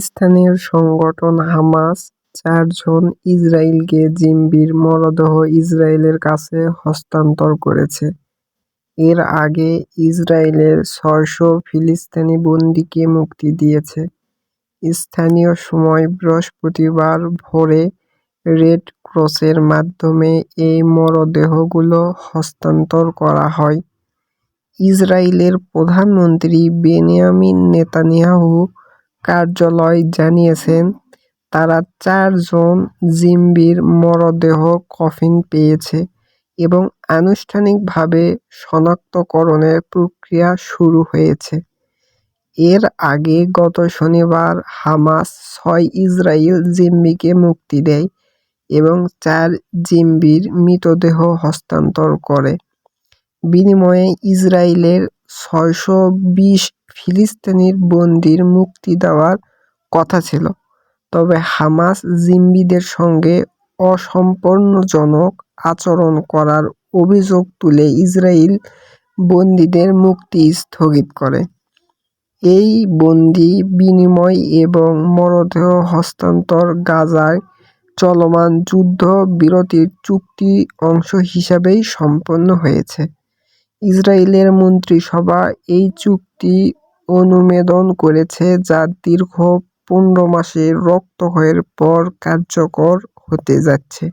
স্থানীয় সংগঠন হামাস চারজন ইসরায়েলি জিম্বির মরদেহ ইসরায়েলের কাছে হস্তান্তর করেছে। এর আগে ইসরায়েলের ছয়শো ফিলিস্তিনি বন্দিকে মুক্তি দিয়েছে। স্থানীয় সময় বৃহস্পতিবার ভোরে রেড ক্রসের মাধ্যমে এই মরদেহগুলো হস্তান্তর করা হয়। ইসরায়েলের প্রধানমন্ত্রী বেনিয়ামিন নেতানিয়াহুর কার্যালয় জানিয়েছে, তারা চারজন জিম্বির মরদেহ কফিন পেয়েছে এবং আনুষ্ঠানিকভাবে শনাক্তকরণের প্রক্রিয়া শুরু হয়েছে। এর আগে গত শনিবার হামাস ছয় ইসরায়েল জিম্বিকে মুক্তি দেয় এবং চার জিম্বির মৃতদেহ হস্তান্তর করে। বিনিময়ে ইসরায়েলের ছয়শো বিশ ফিলিস্তিনি বন্দীর মুক্তি দেওয়ার কথা ছিল। তবে হামাস জিম্মিদের সঙ্গে অসম্মানজনক আচরণ করার অভিযোগ তুলে ইসরায়েল বন্দীদের মুক্তি স্থগিত করে। এই বন্দি বিনিময় এবং মরদেহ হস্তান্তর গাজায় চলমান যুদ্ধবিরতি চুক্তি অংশ হিসাবেই সম্পন্ন হয়েছে। ইসরায়েলের মন্ত্রিসভা এই চুক্তি অনুমোদন করেছে যা দীর্ঘ পনেরো মাসের রক্তক্ষয়ের পর কার্যকর হতে যাচ্ছে।